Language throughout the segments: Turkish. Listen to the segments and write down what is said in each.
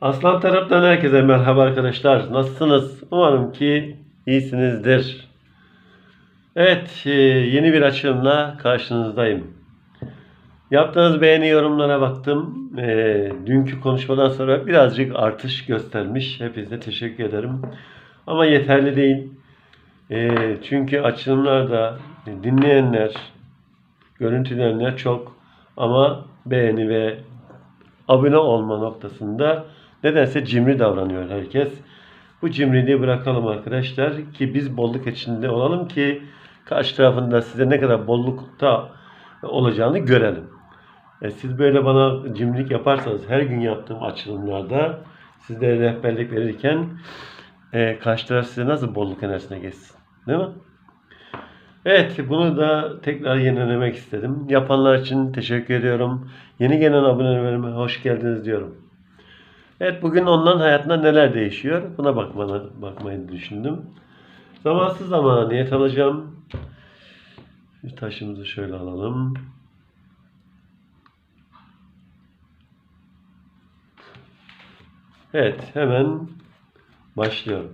Aslan taraftan herkese merhaba arkadaşlar. Nasılsınız? Umarım ki iyisinizdir. Evet, e, yeni bir açılımla karşınızdayım. Yaptığınız beğeni yorumlara baktım. E, dünkü konuşmadan sonra birazcık artış göstermiş. Hepinize teşekkür ederim. Ama yeterli değil. E, çünkü açılımlarda dinleyenler, görüntüleyenler çok. Ama beğeni ve abone olma noktasında nedense cimri davranıyor herkes. Bu cimriliği bırakalım arkadaşlar ki biz bolluk içinde olalım ki karşı tarafında size ne kadar bollukta olacağını görelim. E, siz böyle bana cimrilik yaparsanız her gün yaptığım açılımlarda sizlere rehberlik verirken e, karşı taraf size nasıl bolluk enerjisine geçsin? Değil mi? Evet, bunu da tekrar yenilemek istedim. Yapanlar için teşekkür ediyorum. Yeni gelen abonelerime hoş geldiniz diyorum. Evet, bugün onların hayatında neler değişiyor? Buna bakmanı, bakmayı düşündüm. Zamansız zamana niyet alacağım. Bir taşımızı şöyle alalım. Evet, hemen başlıyorum.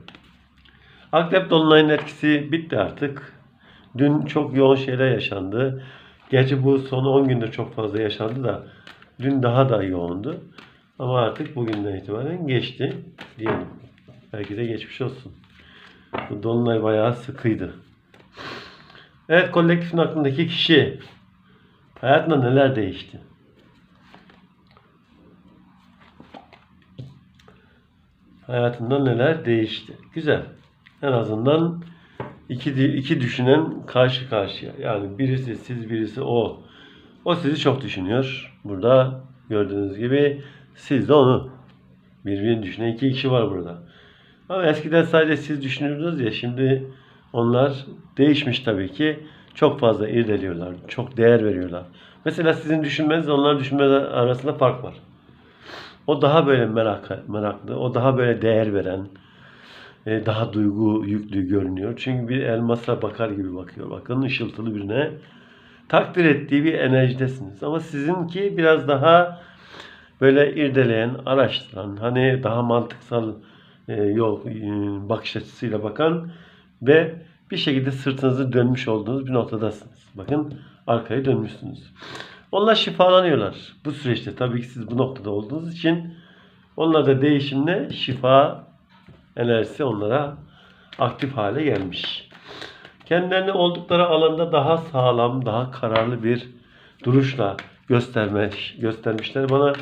Akrep Dolunay'ın etkisi bitti artık. Dün çok yoğun şeyler yaşandı. Gerçi bu son 10 gündür çok fazla yaşandı da dün daha da yoğundu. Ama artık bugünden itibaren geçti diyelim. Belki de geçmiş olsun. Bu Dolunay bayağı sıkıydı. Evet kolektifin aklındaki kişi hayatında neler değişti? Hayatında neler değişti? Güzel. En azından iki, iki düşünen karşı karşıya. Yani birisi siz birisi o. O sizi çok düşünüyor. Burada gördüğünüz gibi siz de onu. Birbirini düşünen iki kişi var burada. Ama eskiden sadece siz düşünürdünüz ya şimdi onlar değişmiş tabii ki. Çok fazla irdeliyorlar. Çok değer veriyorlar. Mesela sizin düşünmenizle onlar düşünmeniz arasında fark var. O daha böyle merak, meraklı, o daha böyle değer veren, e, daha duygu yüklü görünüyor. Çünkü bir elmasa bakar gibi bakıyor. Bakın ışıltılı birine takdir ettiği bir enerjidesiniz. Ama sizinki biraz daha böyle irdeleyen, araştıran, hani daha mantıksal e, yol, e, bakış açısıyla bakan ve bir şekilde sırtınızı dönmüş olduğunuz bir noktadasınız. Bakın arkaya dönmüşsünüz. Onlar şifalanıyorlar. Bu süreçte tabii ki siz bu noktada olduğunuz için onlar da değişimle şifa enerjisi onlara aktif hale gelmiş. Kendilerini oldukları alanda daha sağlam, daha kararlı bir duruşla göstermiş, göstermişler. Bana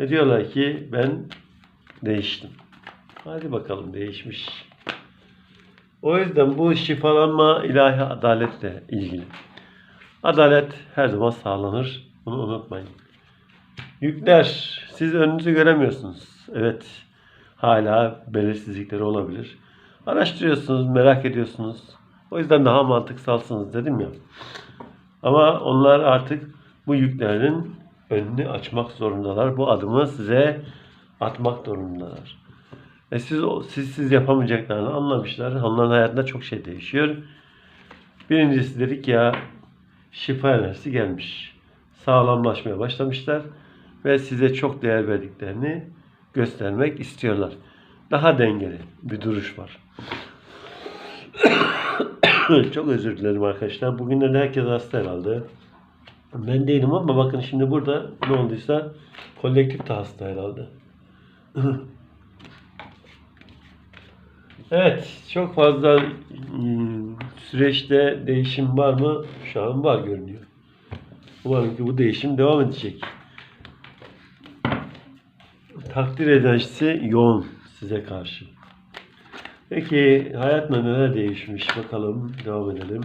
ne diyorlar ki ben değiştim. Hadi bakalım değişmiş. O yüzden bu şifalanma ilahi adaletle ilgili. Adalet her zaman sağlanır. Bunu unutmayın. Yükler. Siz önünüzü göremiyorsunuz. Evet. Hala belirsizlikleri olabilir. Araştırıyorsunuz, merak ediyorsunuz. O yüzden daha mantıksalsınız dedim ya. Ama onlar artık bu yüklerin önünü açmak zorundalar. Bu adımı size atmak zorundalar. E siz, siz, siz yapamayacaklarını anlamışlar. Onların hayatında çok şey değişiyor. Birincisi dedik ya şifa enerjisi gelmiş. Sağlamlaşmaya başlamışlar ve size çok değer verdiklerini göstermek istiyorlar. Daha dengeli bir duruş var. çok özür dilerim arkadaşlar. Bugünlerde herkes hasta herhalde. Ben değilim ama bakın şimdi burada ne olduysa kolektif de hasta herhalde. evet, çok fazla ıı, süreçte değişim var mı? Şu an var görünüyor. Umarım ki bu değişim devam edecek. Takdir enerjisi yoğun size karşı. Peki hayatla neler değişmiş bakalım devam edelim.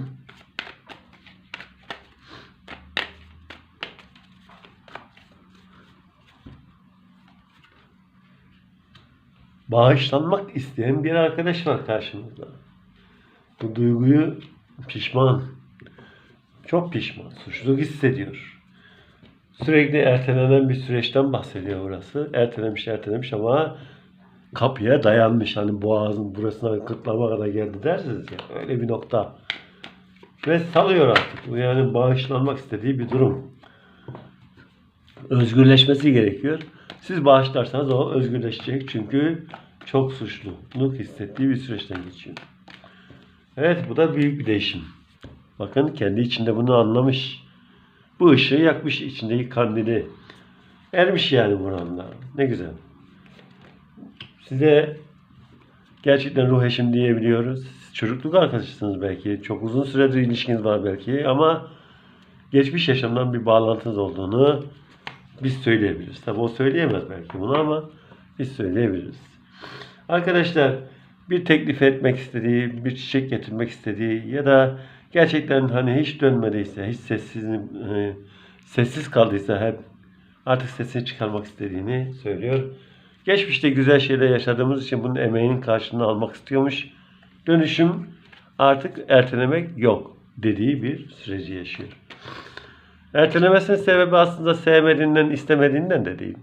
Bağışlanmak isteyen bir arkadaş var karşımızda. Bu duyguyu pişman, çok pişman, suçluluk hissediyor. Sürekli ertelenen bir süreçten bahsediyor burası. Ertelemiş ertelemiş ama kapıya dayanmış. Hani boğazın burasına kıtlama kadar geldi dersiniz ya. Öyle bir nokta. Ve salıyor artık. Bu yani bağışlanmak istediği bir durum. Özgürleşmesi gerekiyor. Siz bağışlarsanız o özgürleşecek çünkü çok suçluluk hissettiği bir süreçten geçiyor. Evet bu da büyük bir değişim. Bakın kendi içinde bunu anlamış. Bu ışığı yakmış içindeki kandili. Ermiş yani buranla. Ne güzel. Size gerçekten ruh eşim diyebiliyoruz. Siz çocukluk arkadaşısınız belki. Çok uzun süredir ilişkiniz var belki ama geçmiş yaşamdan bir bağlantınız olduğunu biz söyleyebiliriz. Tabi o söyleyemez belki bunu ama biz söyleyebiliriz. Arkadaşlar bir teklif etmek istediği, bir çiçek getirmek istediği ya da gerçekten hani hiç dönmediyse, hiç sessiz, e, sessiz kaldıysa hep artık sesini çıkarmak istediğini söylüyor. Geçmişte güzel şeyler yaşadığımız için bunun emeğinin karşılığını almak istiyormuş. Dönüşüm artık ertelemek yok dediği bir süreci yaşıyor. Ertelemesinin sebebi aslında sevmediğinden, istemediğinden de değil.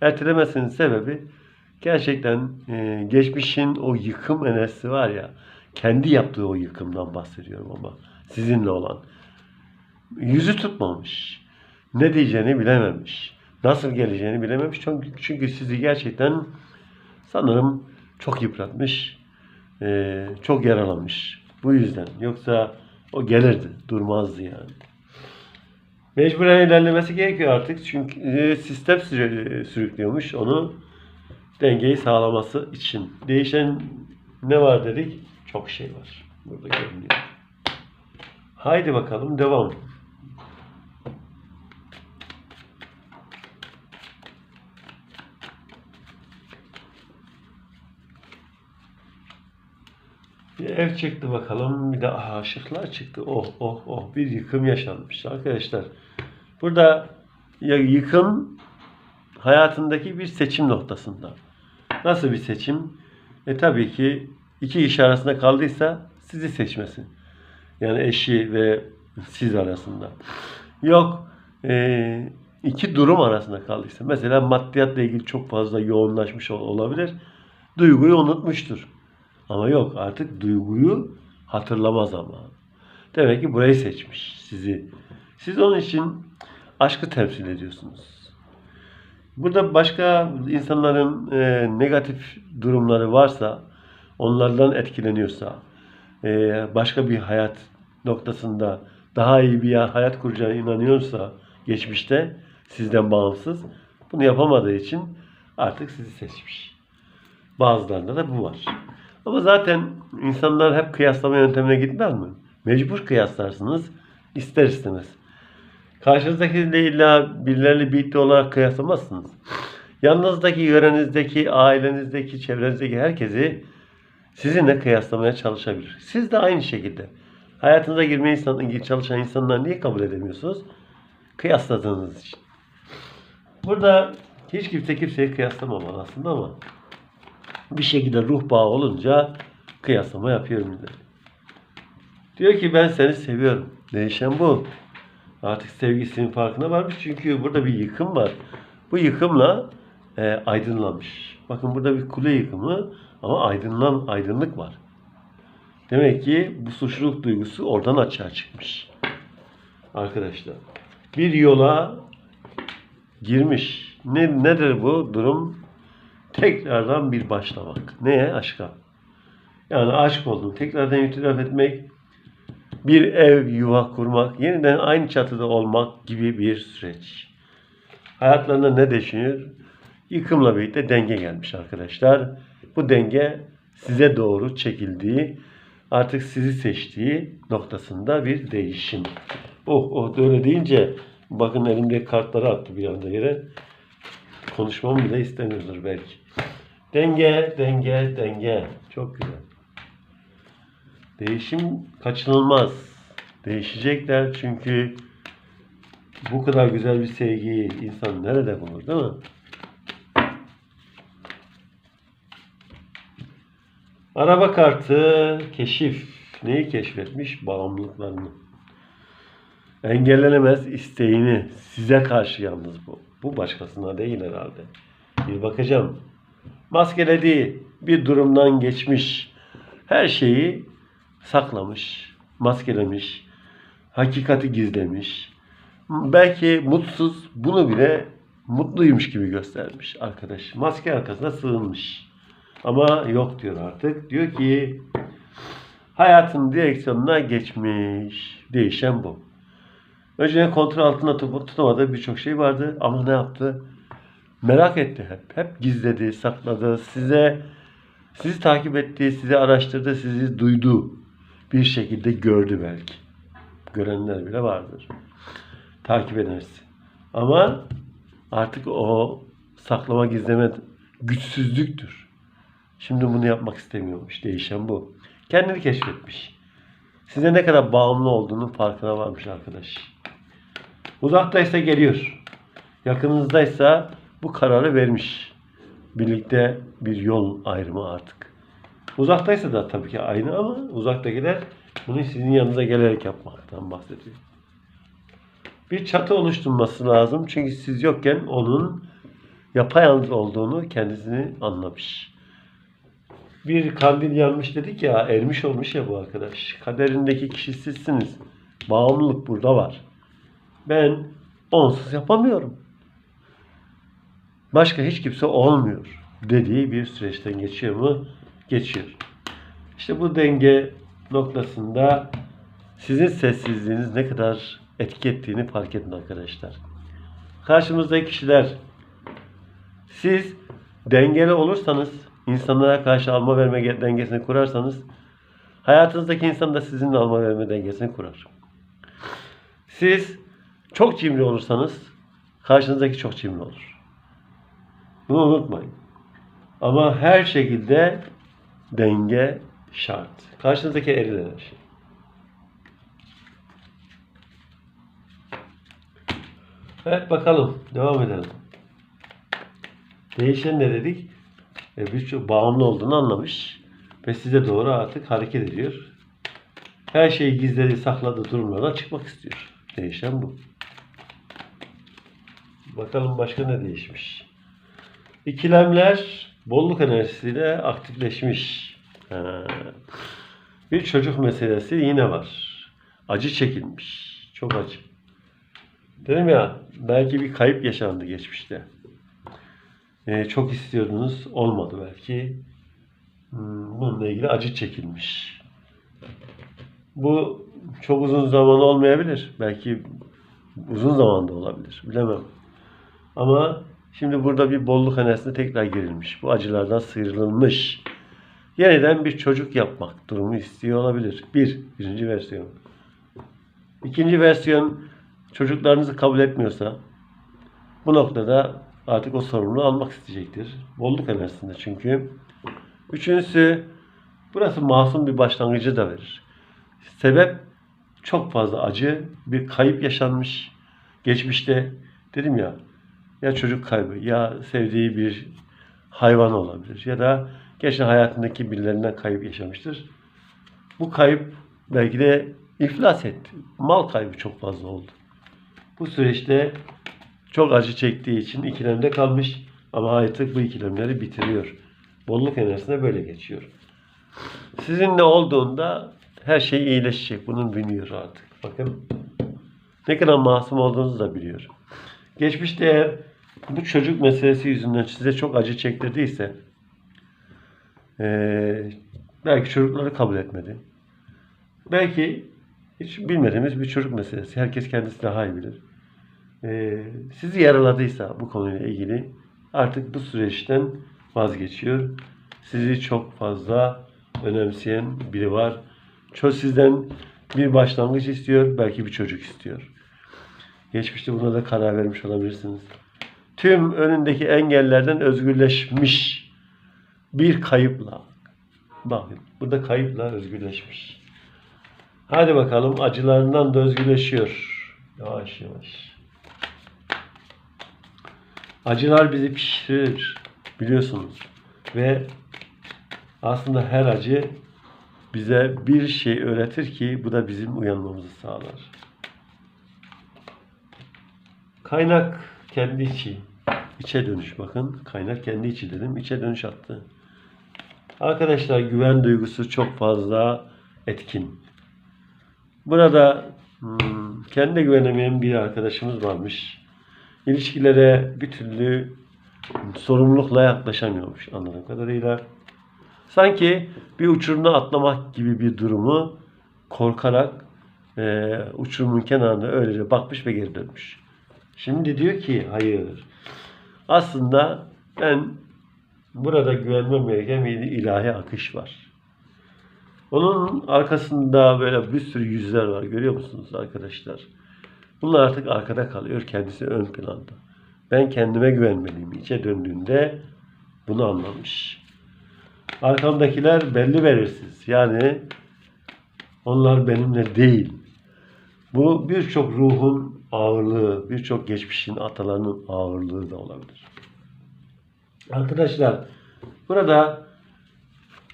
Ertelemesinin sebebi gerçekten e, geçmişin o yıkım enerjisi var ya, kendi yaptığı o yıkımdan bahsediyorum ama sizinle olan. Yüzü tutmamış. Ne diyeceğini bilememiş. Nasıl geleceğini bilememiş. Çünkü, çünkü sizi gerçekten sanırım çok yıpratmış. e, çok yaralamış. Bu yüzden. Yoksa o gelirdi. Durmazdı yani. Mecburen ilerlemesi gerekiyor artık. Çünkü e, sistem sürü- sürüklüyormuş onu dengeyi sağlaması için. Değişen ne var dedik? Çok şey var. Burada görünüyor. Haydi bakalım devam. Bir ev çıktı bakalım. Bir de aşıklar çıktı. Oh oh oh. Bir yıkım yaşanmış arkadaşlar. Burada ya yıkım hayatındaki bir seçim noktasında. Nasıl bir seçim? E tabii ki iki kişi arasında kaldıysa sizi seçmesi. Yani eşi ve siz arasında. Yok e, iki durum arasında kaldıysa. Mesela maddiyatla ilgili çok fazla yoğunlaşmış ol- olabilir. Duyguyu unutmuştur. Ama yok artık duyguyu hatırlamaz ama. Demek ki burayı seçmiş sizi. Siz onun için aşkı temsil ediyorsunuz. Burada başka insanların e, negatif durumları varsa, onlardan etkileniyorsa, e, başka bir hayat noktasında daha iyi bir hayat kuracağına inanıyorsa geçmişte sizden bağımsız bunu yapamadığı için artık sizi seçmiş. Bazılarında da bu var. Ama zaten insanlar hep kıyaslama yöntemine gitmez mi? Mecbur kıyaslarsınız ister istemez. Karşınızdakiyle illa birileriyle birlikte olarak kıyaslamazsınız. Yanınızdaki, yörenizdeki, ailenizdeki, çevrenizdeki herkesi sizinle kıyaslamaya çalışabilir. Siz de aynı şekilde. Hayatınıza girmeye insan, çalışan insanları niye kabul edemiyorsunuz? Kıyasladığınız için. Burada hiç kimse kimseyi kıyaslamamalı aslında ama bir şekilde ruh bağı olunca kıyaslama yapıyorum dedi. Diyor ki ben seni seviyorum. Değişen bu. Artık sevgisinin farkına varmış çünkü burada bir yıkım var. Bu yıkımla e, aydınlanmış. Bakın burada bir kule yıkımı ama aydınlan aydınlık var. Demek ki bu suçluluk duygusu oradan açığa çıkmış. Arkadaşlar bir yola girmiş. Ne, nedir bu durum? Tekrardan bir başlamak. Neye? Aşka. Yani aşk oldum. Tekrardan itiraf etmek, bir ev, yuva kurmak, yeniden aynı çatıda olmak gibi bir süreç. Hayatlarında ne düşünüyor? Yıkımla birlikte denge gelmiş arkadaşlar. Bu denge size doğru çekildiği, artık sizi seçtiği noktasında bir değişim. Oh oh öyle deyince bakın elimde kartları attı bir anda yere. Konuşmamı bile istemiyordur belki. Denge, denge, denge. Çok güzel. Değişim kaçınılmaz. Değişecekler çünkü bu kadar güzel bir sevgiyi insan nerede bulur değil mi? Araba kartı keşif. Neyi keşfetmiş? Bağımlılıklarını. Engellenemez isteğini. Size karşı yalnız bu. Bu başkasına değil herhalde. Bir bakacağım. Maskelediği bir durumdan geçmiş. Her şeyi saklamış, maskelemiş, hakikati gizlemiş. Belki mutsuz bunu bile mutluymuş gibi göstermiş arkadaş. Maske arkasına sığınmış. Ama yok diyor artık. Diyor ki hayatın direksiyonuna geçmiş. Değişen bu. Önceden kontrol altında tut- tutamadığı birçok şey vardı ama ne yaptı? Merak etti hep. Hep gizledi, sakladı. Size sizi takip etti, sizi araştırdı, sizi duydu. Bir şekilde gördü belki. Görenler bile vardır. Takip edersin. Ama artık o saklama gizleme güçsüzlüktür. Şimdi bunu yapmak istemiyormuş. Değişen bu. Kendini keşfetmiş. Size ne kadar bağımlı olduğunun farkına varmış arkadaş. Uzaktaysa geliyor. Yakınızdaysa bu kararı vermiş. Birlikte bir yol ayrımı artık. Uzaktaysa da tabii ki aynı ama uzaktakiler bunu sizin yanınıza gelerek yapmaktan bahsediyor. Bir çatı oluşturması lazım. Çünkü siz yokken onun yapayalnız olduğunu kendisini anlamış. Bir kandil yanmış dedik ya, ermiş olmuş ya bu arkadaş. Kaderindeki kişi sizsiniz. Bağımlılık burada var. Ben onsuz yapamıyorum. Başka hiç kimse olmuyor dediği bir süreçten geçiyor mu? Geçiyor. İşte bu denge noktasında sizin sessizliğiniz ne kadar etki ettiğini fark edin arkadaşlar. Karşımızdaki kişiler siz dengeli olursanız, insanlara karşı alma verme dengesini kurarsanız hayatınızdaki insan da sizinle alma verme dengesini kurar. Siz çok cimri olursanız karşınızdaki çok cimri olur. Bunu unutmayın. Ama her şekilde denge şart. Karşınızdaki eril enerji. Evet bakalım. Devam edelim. Değişen ne dedik? E, Birçok bağımlı olduğunu anlamış. Ve size doğru artık hareket ediyor. Her şeyi gizledi, sakladı durumlardan çıkmak istiyor. Değişen bu. Bakalım başka ne değişmiş. İkilemler bolluk enerjisiyle aktifleşmiş. Ha. Bir çocuk meselesi yine var. Acı çekilmiş. Çok acı. Dedim ya belki bir kayıp yaşandı geçmişte. Ee, çok istiyordunuz olmadı belki. Hmm, bununla ilgili acı çekilmiş. Bu çok uzun zaman olmayabilir. Belki uzun zamanda olabilir. Bilemem. Ama şimdi burada bir bolluk enerjisine tekrar girilmiş. Bu acılardan sıyrılmış. Yeniden bir çocuk yapmak durumu istiyor olabilir. Bir, birinci versiyon. İkinci versiyon çocuklarınızı kabul etmiyorsa bu noktada artık o sorumluluğu almak isteyecektir. Bolluk enerjisinde çünkü. Üçüncüsü burası masum bir başlangıcı da verir. Sebep çok fazla acı, bir kayıp yaşanmış. Geçmişte dedim ya ya çocuk kaybı ya sevdiği bir hayvan olabilir ya da geçen hayatındaki birilerinden kayıp yaşamıştır. Bu kayıp belki de iflas etti. Mal kaybı çok fazla oldu. Bu süreçte çok acı çektiği için ikilemde kalmış ama artık bu ikilemleri bitiriyor. Bolluk enerjisine böyle geçiyor. Sizinle olduğunda her şey iyileşecek. Bunun biliyor artık. Bakın ne kadar masum olduğunuzu da biliyor. Geçmişte eğer bu çocuk meselesi yüzünden size çok acı çektirdiyse eee, belki çocukları kabul etmedi. Belki hiç bilmediğimiz bir çocuk meselesi. Herkes kendisi daha iyi bilir. Eee, sizi yaraladıysa bu konuyla ilgili artık bu süreçten vazgeçiyor. Sizi çok fazla önemseyen biri var. Çok sizden bir başlangıç istiyor, belki bir çocuk istiyor. Geçmişte buna da karar vermiş olabilirsiniz. Tüm önündeki engellerden özgürleşmiş bir kayıpla. Bakın burada kayıpla özgürleşmiş. Hadi bakalım acılarından da özgürleşiyor. Yavaş yavaş. Acılar bizi pişirir biliyorsunuz. Ve aslında her acı bize bir şey öğretir ki bu da bizim uyanmamızı sağlar. Kaynak kendi içi. İçe dönüş bakın. Kaynak kendi içi dedim. içe dönüş attı. Arkadaşlar güven duygusu çok fazla etkin. Burada hmm, kendine güvenemeyen bir arkadaşımız varmış. ilişkilere bir türlü sorumlulukla yaklaşamıyormuş anladığım kadarıyla. Sanki bir uçurumda atlamak gibi bir durumu korkarak e, uçurumun kenarında öylece bakmış ve geri dönmüş. Şimdi diyor ki hayır. Aslında ben burada güvenmem gereken bir ilahi akış var. Onun arkasında böyle bir sürü yüzler var. Görüyor musunuz arkadaşlar? Bunlar artık arkada kalıyor. Kendisi ön planda. Ben kendime güvenmeliyim. İçe döndüğünde bunu anlamış. Arkamdakiler belli belirsiz. Yani onlar benimle değil. Bu birçok ruhun ağırlığı, birçok geçmişin atalarının ağırlığı da olabilir. Arkadaşlar burada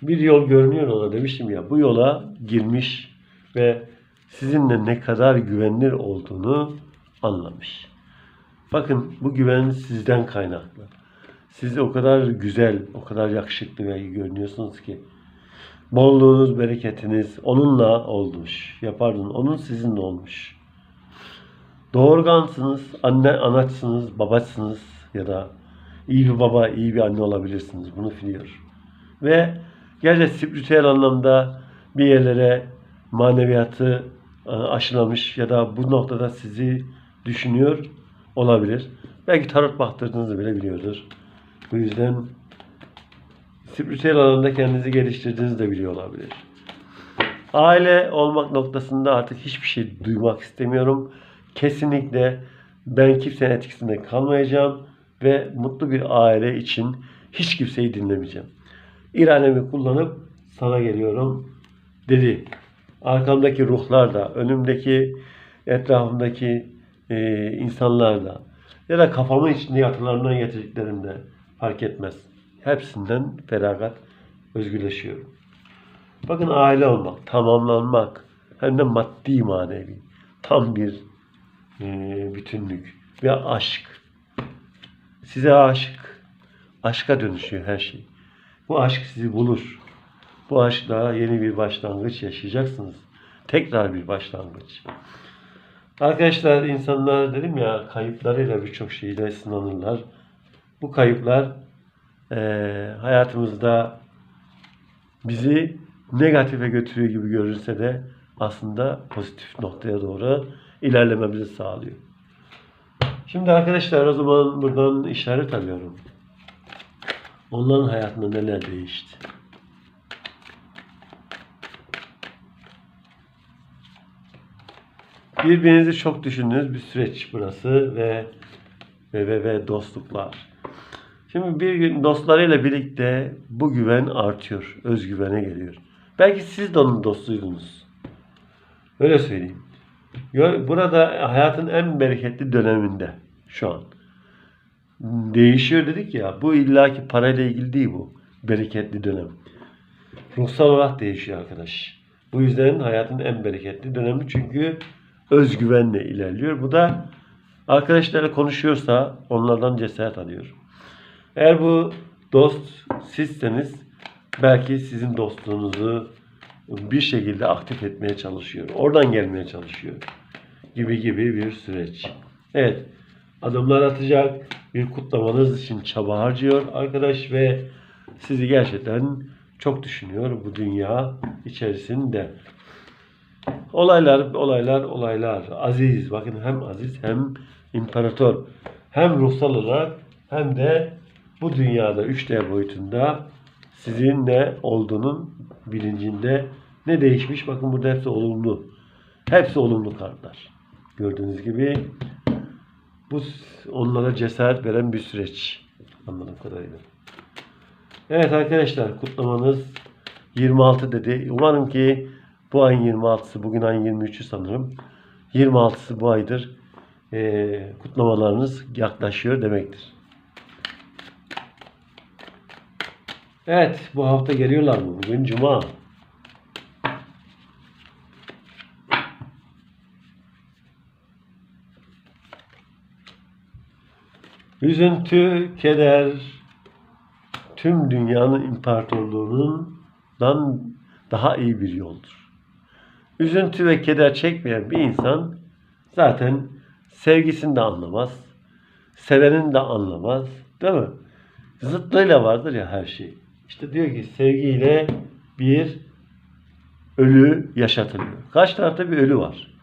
bir yol görünüyor ona demiştim ya. Bu yola girmiş ve sizinle ne kadar güvenilir olduğunu anlamış. Bakın bu güven sizden kaynaklı. Siz o kadar güzel, o kadar yakışıklı ve görünüyorsunuz ki bolluğunuz, bereketiniz onunla olmuş. Yapardın. Onun sizinle olmuş. Doğurgansınız, anne, anaçsınız, babaçsınız ya da iyi bir baba, iyi bir anne olabilirsiniz. Bunu biliyor. Ve gerçekten spiritüel anlamda bir yerlere maneviyatı e, aşılamış ya da bu noktada sizi düşünüyor olabilir. Belki tarot baktırdığınızı bile biliyordur. Bu yüzden spiritüel alanda kendinizi geliştirdiğinizi de biliyor olabilir. Aile olmak noktasında artık hiçbir şey duymak istemiyorum. Kesinlikle ben kimsenin etkisinde kalmayacağım ve mutlu bir aile için hiç kimseyi dinlemeyeceğim. İrademi kullanıp sana geliyorum dedi. Arkamdaki ruhlar da, önümdeki, etrafımdaki e, insanlar da ya da kafamın içinde yatılarından getirdiklerim de fark etmez. Hepsinden feragat, özgürleşiyorum. Bakın aile olmak, tamamlanmak hem de maddi manevi tam bir bütünlük ve aşk. Size aşık. Aşka dönüşüyor her şey. Bu aşk sizi bulur. Bu aşkla yeni bir başlangıç yaşayacaksınız. Tekrar bir başlangıç. Arkadaşlar insanlar dedim ya kayıplarıyla birçok şeyle sınanırlar. Bu kayıplar eee, hayatımızda bizi negatife götürüyor gibi görünse de aslında pozitif noktaya doğru ilerlememizi sağlıyor. Şimdi arkadaşlar o zaman buradan işaret alıyorum. Onların hayatında neler değişti? Birbirinizi çok düşündüğünüz bir süreç burası ve ve, ve, ve dostluklar. Şimdi bir gün dostlarıyla birlikte bu güven artıyor. Özgüvene geliyor. Belki siz de onun dostuydunuz. Öyle söyleyeyim. Burada hayatın en bereketli döneminde şu an. Değişiyor dedik ya. Bu illaki parayla ilgili değil bu. Bereketli dönem. Ruhsal olarak değişiyor arkadaş. Bu yüzden hayatın en bereketli dönemi çünkü özgüvenle ilerliyor. Bu da arkadaşlarla konuşuyorsa onlardan cesaret alıyor. Eğer bu dost sizseniz belki sizin dostluğunuzu bir şekilde aktif etmeye çalışıyor. Oradan gelmeye çalışıyor. Gibi gibi bir süreç. Evet. Adımlar atacak. Bir kutlamanız için çaba harcıyor arkadaş ve sizi gerçekten çok düşünüyor bu dünya içerisinde. Olaylar, olaylar, olaylar. Aziz, bakın hem aziz hem imparator. Hem ruhsal olarak hem de bu dünyada 3D boyutunda sizin ne olduğunun bilincinde ne değişmiş? Bakın burada hepsi olumlu. Hepsi olumlu kartlar. Gördüğünüz gibi bu onlara cesaret veren bir süreç. Anladığım kadarıyla. Evet arkadaşlar kutlamanız 26 dedi. Umarım ki bu ayın 26'sı, bugün ayın 23'ü sanırım. 26'sı bu aydır. Ee, kutlamalarınız yaklaşıyor demektir. Evet, bu hafta geliyorlar mı? Bugün Cuma. Üzüntü, keder, tüm dünyanın imparatorluğundan daha iyi bir yoldur. Üzüntü ve keder çekmeyen bir insan zaten sevgisini de anlamaz. Sevenin de anlamaz. Değil mi? Zıttıyla vardır ya her şey. İşte diyor ki sevgiyle bir ölü yaşatılıyor. Kaç tarafta bir ölü var.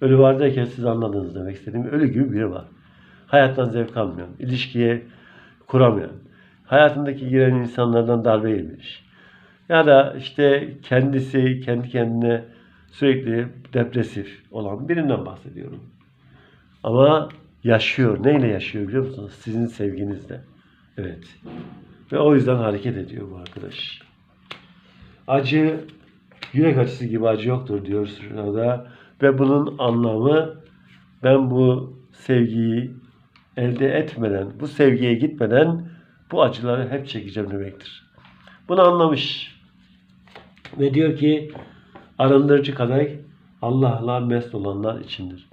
Ölü var derken siz anladınız demek istediğim ölü gibi biri var. Hayattan zevk almayan, ilişkiye kuramayan, hayatındaki giren insanlardan darbe yemiş. Ya da işte kendisi kendi kendine sürekli depresif olan birinden bahsediyorum. Ama yaşıyor. Neyle yaşıyor biliyor musunuz? Sizin sevginizle. Evet. Ve o yüzden hareket ediyor bu arkadaş. Acı yürek acısı gibi acı yoktur diyor şurada. Ve bunun anlamı ben bu sevgiyi elde etmeden, bu sevgiye gitmeden bu acıları hep çekeceğim demektir. Bunu anlamış. Ve diyor ki arındırıcı kadar Allah'la mest olanlar içindir.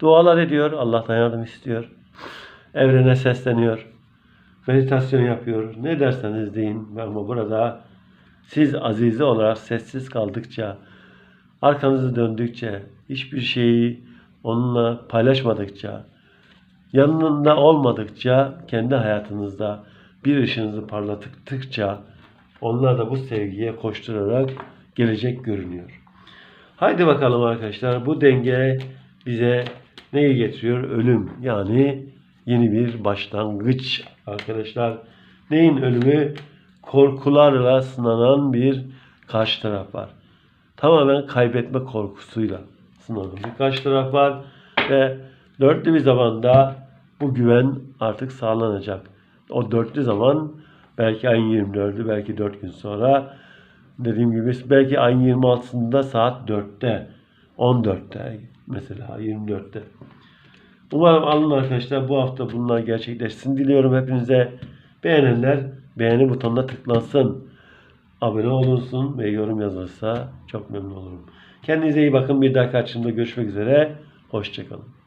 Dualar ediyor, Allah'tan yardım istiyor. Evrene sesleniyor. Meditasyon yapıyor. Ne derseniz deyin. Ama burada siz azize olarak sessiz kaldıkça, arkanızı döndükçe, hiçbir şeyi onunla paylaşmadıkça, yanında olmadıkça, kendi hayatınızda bir ışığınızı parlattıkça, onlar da bu sevgiye koşturarak gelecek görünüyor. Haydi bakalım arkadaşlar bu denge bize neyi getiriyor? Ölüm. Yani yeni bir başlangıç arkadaşlar. Neyin ölümü? Korkularla sınanan bir karşı taraf var. Tamamen kaybetme korkusuyla sınanan bir karşı taraf var. Ve dörtlü bir zamanda bu güven artık sağlanacak. O dörtlü zaman belki ayın 24'ü belki 4 gün sonra dediğim gibi belki ayın 26'sında saat 4'te 14'te mesela 24'te. Umarım alın arkadaşlar bu hafta bunlar gerçekleşsin diliyorum hepinize. Beğenenler beğeni butonuna tıklansın. Abone olunsun ve yorum yazılırsa çok memnun olurum. Kendinize iyi bakın. Bir daha karşımda görüşmek üzere. Hoşçakalın.